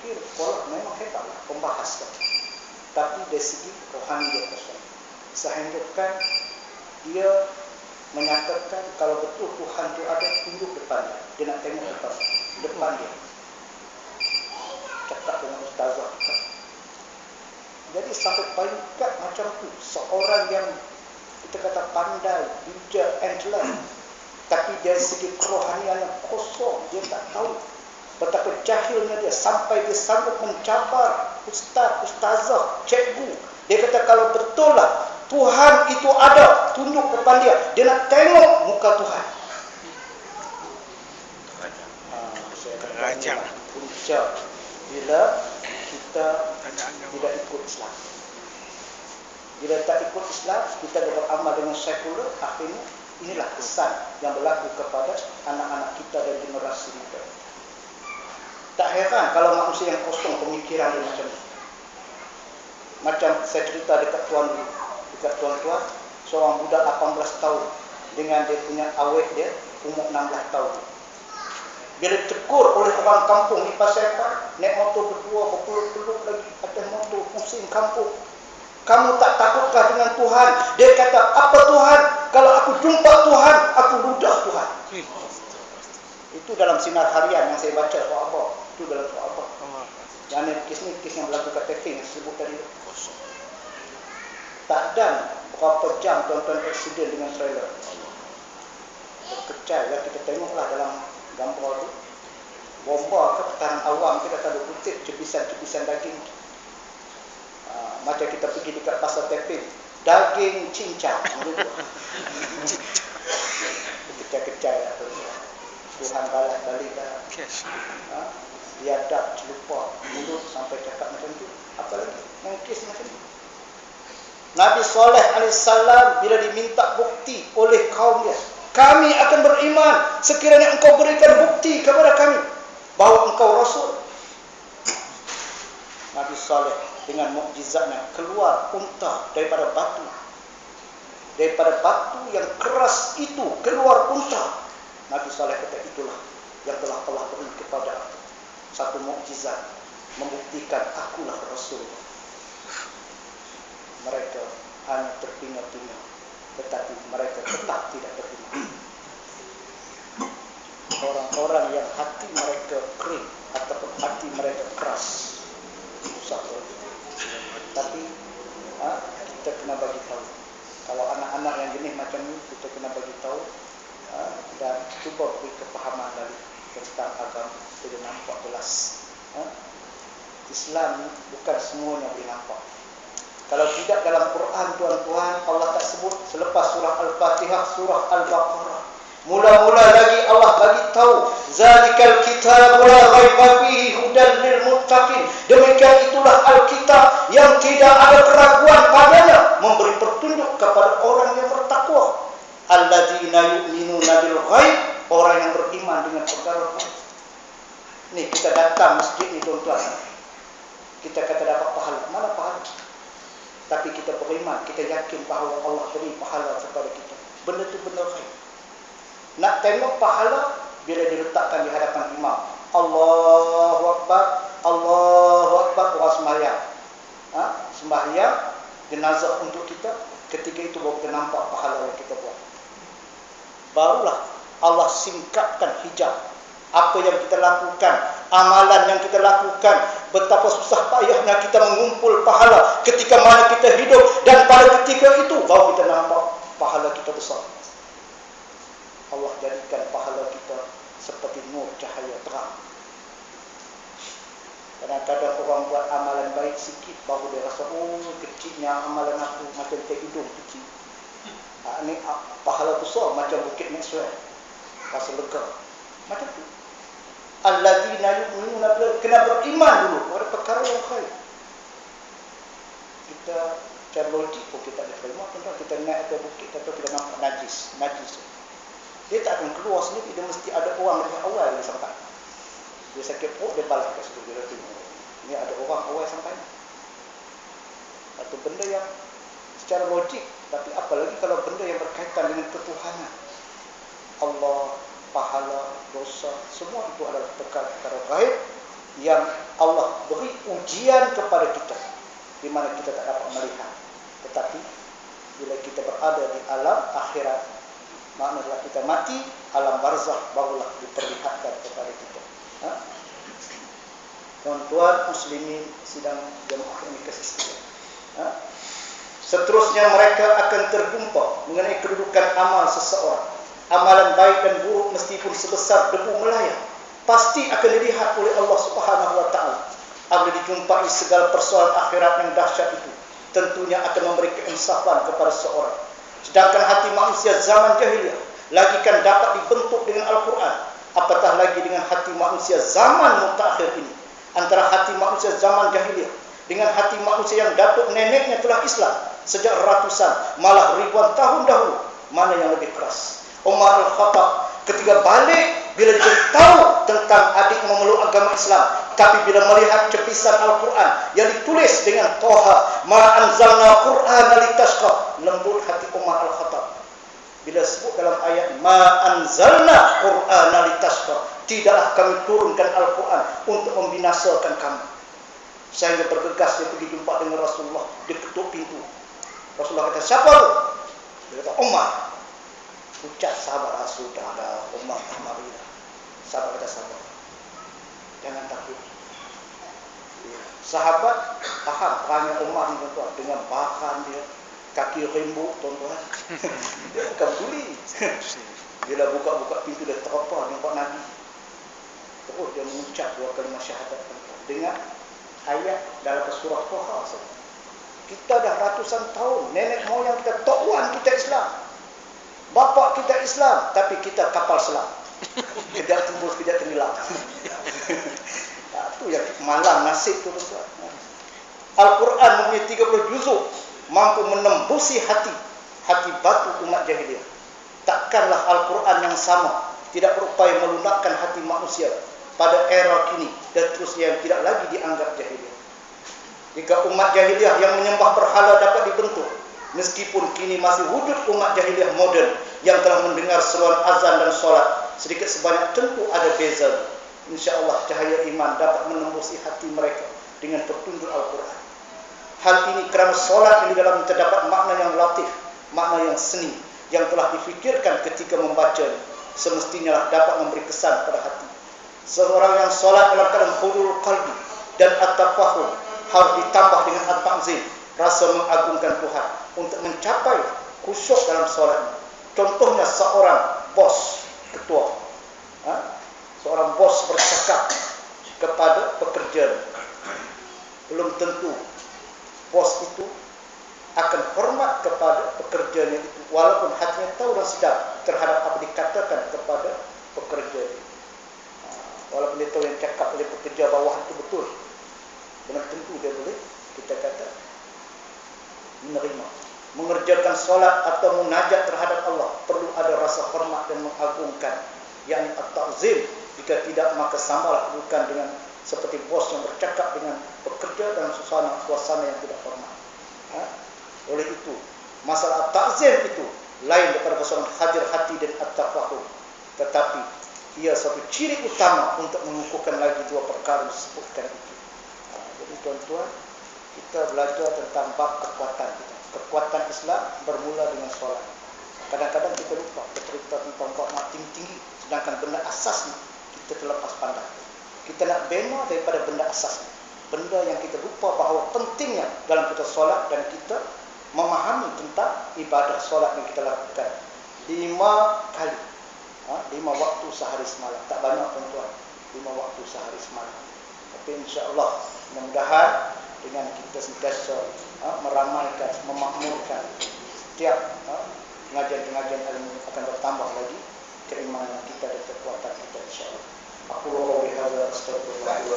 fikir sekolah memang hebatlah pembahas kan. Tapi dari segi rohani dia kosong. Sehingga kan dia menyatakan kalau betul Tuhan itu ada tunduk depan dia. Dia nak tengok depan, depan dia. Cakap dengan ustazah. Jadi sampai peringkat macam tu seorang yang kita kata pandai, bijak, Angela, tapi dari segi kerohanian kosong, dia tak tahu betapa jahilnya dia sampai dia sanggup mencabar ustaz, ustazah, cikgu. Dia kata kalau betul lah Tuhan itu ada, tunduk depan dia. Dia nak tengok muka Tuhan. Raja. Punca bila kita tidak ikut Islam. Bila tak ikut Islam, kita dah beramal dengan sekular, akhirnya inilah kesan yang berlaku kepada anak-anak kita dan generasi kita. Tak heran kalau manusia yang kosong pemikiran dia macam ni. Macam saya cerita dekat tuan dekat tuan-tuan, seorang budak 18 tahun dengan dia punya awet dia umur 16 tahun. Bila tegur oleh orang kampung di pasar apa, naik motor berdua, berpeluk-peluk lagi atas motor, pusing kampung. Kamu tak takutkah dengan Tuhan? Dia kata, apa Tuhan? Kalau aku jumpa Tuhan, aku ludah Tuhan. Itu dalam sinar harian yang saya baca soal apa. Itu dalam soal apa. Yang ni kes ni kes yang berlaku kat taping yang sebut tadi. Tak dan berapa jam tuan-tuan aksiden dengan trailer. Kecil ya kita tengoklah dalam gambar tu. Bomba ke pertahanan awam kita tak ada kutip cebisan-cebisan daging. Uh, macam kita pergi dekat pasar taping. Daging cincang. Kecil-kecil lah tu. Tuhan balas balik dah. Ha? Biadab, celupa, mulut sampai cakap macam tu. Apa lagi? Yang kes macam tu. Nabi Saleh AS bila diminta bukti oleh kaum dia. Kami akan beriman sekiranya engkau berikan bukti kepada kami bahawa engkau Rasul. Nabi Saleh dengan mukjizatnya keluar unta daripada batu. Daripada batu yang keras itu keluar unta. Nabi Saleh kata itulah yang telah telah beri kepada satu mukjizat membuktikan akulah Rasul. Mereka hanya terpinga-pinga tetapi mereka tetap tidak beriman. Orang-orang yang hati mereka kering ataupun hati mereka keras susah Tapi ha, kita kena bagi tahu. Kalau anak-anak yang jenis macam ni kita kena bagi tahu ha, dan cuba beri kepahaman dari tentang agama supaya nampak jelas. Ha? Islam bukan semuanya boleh nampak. Kalau tidak dalam Quran tuan-tuan Allah tak sebut selepas surah Al-Fatihah surah Al-Baqarah. Mula-mula lagi Allah bagi tahu zalikal kitabul la raiba fihi hudan lil muttaqin. Demikian itulah Al-Kitab yang tidak ada keraguan padanya memberi petunjuk kepada orang yang bertakwa. Alladzina yu'minuna bil ghaib, orang yang beriman dengan perkara ghaib. Ni datang masjid ni tuan-tuan. Kita kata dapat pahala. Mana pahala? Tapi kita beriman, kita yakin bahawa Allah beri pahala kepada kita. Benda tu benda khair. Nak tengok pahala bila diletakkan di hadapan imam. Allahu Akbar, Allahu Akbar, orang sembahyang. Ha? Sembahyang, jenazah untuk kita. Ketika itu baru kita nampak pahala yang kita buat. Barulah Allah singkapkan hijab apa yang kita lakukan, amalan yang kita lakukan, betapa susah payahnya kita mengumpul pahala ketika mana kita hidup dan pada ketika itu baru kita nampak pahala kita besar. Allah jadikan pahala kita seperti nur cahaya terang. Kadang-kadang orang buat amalan baik sikit baru dia rasa oh kecilnya amalan aku macam tak kecil. Ha, ini pahala besar macam bukit Maxwell. Rasa lega. Macam tu alladzina yu'minuna kena beriman dulu. Pada perkara yang khair kita cara logik pun kita tak terima. Tuan kita naik ke bukit atau kita nampak najis. Najis. Dia tak akan keluar sendiri. Dia mesti ada orang dari awal dia sampai. Dia sakit perut dia balas kat situ. Dia tengok ni ada orang awal sampai. Satu benda yang secara logik tapi apalagi kalau benda yang berkaitan dengan ketuhanan. Allah pahala, dosa, semua itu adalah perkara-perkara gaib yang Allah beri ujian kepada kita di mana kita tak dapat melihat tetapi bila kita berada di alam akhirat maknanya kita mati alam barzah barulah diperlihatkan kepada kita ha? tuan-tuan muslimin sidang jemaah ini kasih ha? seterusnya mereka akan tergumpa mengenai kedudukan amal seseorang amalan baik dan buruk meskipun sebesar debu melayang pasti akan dilihat oleh Allah Subhanahu wa taala apabila dijumpai segala persoalan akhirat yang dahsyat itu tentunya akan memberi keinsafan kepada seorang. Sedangkan hati manusia zaman jahiliyah lagi kan dapat dibentuk dengan Al-Quran. Apatah lagi dengan hati manusia zaman mutakhir ini. Antara hati manusia zaman jahiliyah dengan hati manusia yang datuk neneknya telah Islam sejak ratusan malah ribuan tahun dahulu. Mana yang lebih keras? Umar Al-Khattab ketika balik bila dia tahu tentang adik memeluk agama Islam tapi bila melihat cepisan Al-Quran yang ditulis dengan Toha ma anzalna Quran litashqa lembut hati Umar Al-Khattab. Bila sebut dalam ayat ma anzalna Quran litashqa tidaklah kami turunkan Al-Quran untuk membinasakan kamu sehingga bergegas dia pergi jumpa dengan Rasulullah. Dia ketuk pintu. Rasulullah kata siapa tu? Dia kata Umar ucap sabar sudah ada umat Ahmadiyah. Sabar kata sabar. Jangan takut. Sahabat faham perangai Umar ni tuan dengan bahkan dia kaki rembuk tuan-tuan. dia bukan buli. Bila buka-buka pintu dia terapa nampak Nabi. Terus dia mengucap dua kalimat syahadat dengan ayat dalam surah Toha. Kita dah ratusan tahun nenek moyang kita tok kita Islam. Kita Islam tapi kita kapal selam. Kejap tembus, kejap tenggelam. Itu yang malam nasib tu tuan. Al-Quran mempunyai 30 juzuk mampu menembusi hati hati batu umat jahiliyah. Takkanlah Al-Quran yang sama tidak berupaya melunakkan hati manusia pada era kini dan terus yang tidak lagi dianggap jahiliyah. Jika umat jahiliyah yang menyembah berhala dapat dibentuk meskipun kini masih wujud umat jahiliah moden yang telah mendengar seruan azan dan solat sedikit sebanyak tentu ada beza. Insyaallah cahaya iman dapat menembusi hati mereka dengan petunjuk Al-Quran. Hal ini kerana solat ini dalam terdapat makna yang latif makna yang seni yang telah difikirkan ketika membaca. Semestinya dapat memberi kesan pada hati. Seorang yang solat dalam keadaan hudul qalbi dan at-tafahum harus ditambah dengan at-ta'zim rasa mengagungkan Tuhan untuk mencapai khusyuk dalam solat. Contohnya seorang bos ketua, ha? seorang bos bercakap kepada pekerja, belum tentu bos itu akan hormat kepada pekerjanya itu, walaupun hatinya tahu dan sedar terhadap apa dikatakan kepada pekerja. Ha? Walaupun dia tahu yang cakap oleh pekerja bawah itu betul, belum tentu dia boleh kita kata menerima. Mengerjakan solat atau munajat terhadap Allah perlu ada rasa hormat dan mengagungkan. Yang at-ta'zim jika tidak maka samalah bukan dengan seperti bos yang bercakap dengan pekerja dalam suasana suasana yang tidak hormat. Ha? oleh itu masalah ta'zim itu lain daripada persoalan hadir hati dan at-tafahum tetapi ia satu ciri utama untuk mengukuhkan lagi dua perkara disebutkan itu. Ha, jadi tuan-tuan kita belajar tentang bab kekuatan kita. Kekuatan Islam bermula dengan solat. Kadang-kadang kita lupa bercerita tentang bab mati tinggi. Sedangkan benda asas ni kita terlepas pandang. Kita nak bina daripada benda asas ni. Benda yang kita lupa bahawa pentingnya dalam kita solat dan kita memahami tentang ibadah solat yang kita lakukan. Lima kali. Ha? Lima waktu sehari semalam. Tak banyak tuan-tuan. Lima waktu sehari semalam. Tapi insyaAllah mudah-mudahan dengan kita sentiasa ha, meramalkan, memakmurkan setiap ha, pengajian-pengajian ilmu akan bertambah lagi keimanan kita dan kekuatan kita insyaAllah. Aku lupa oleh yang setelah berlaku.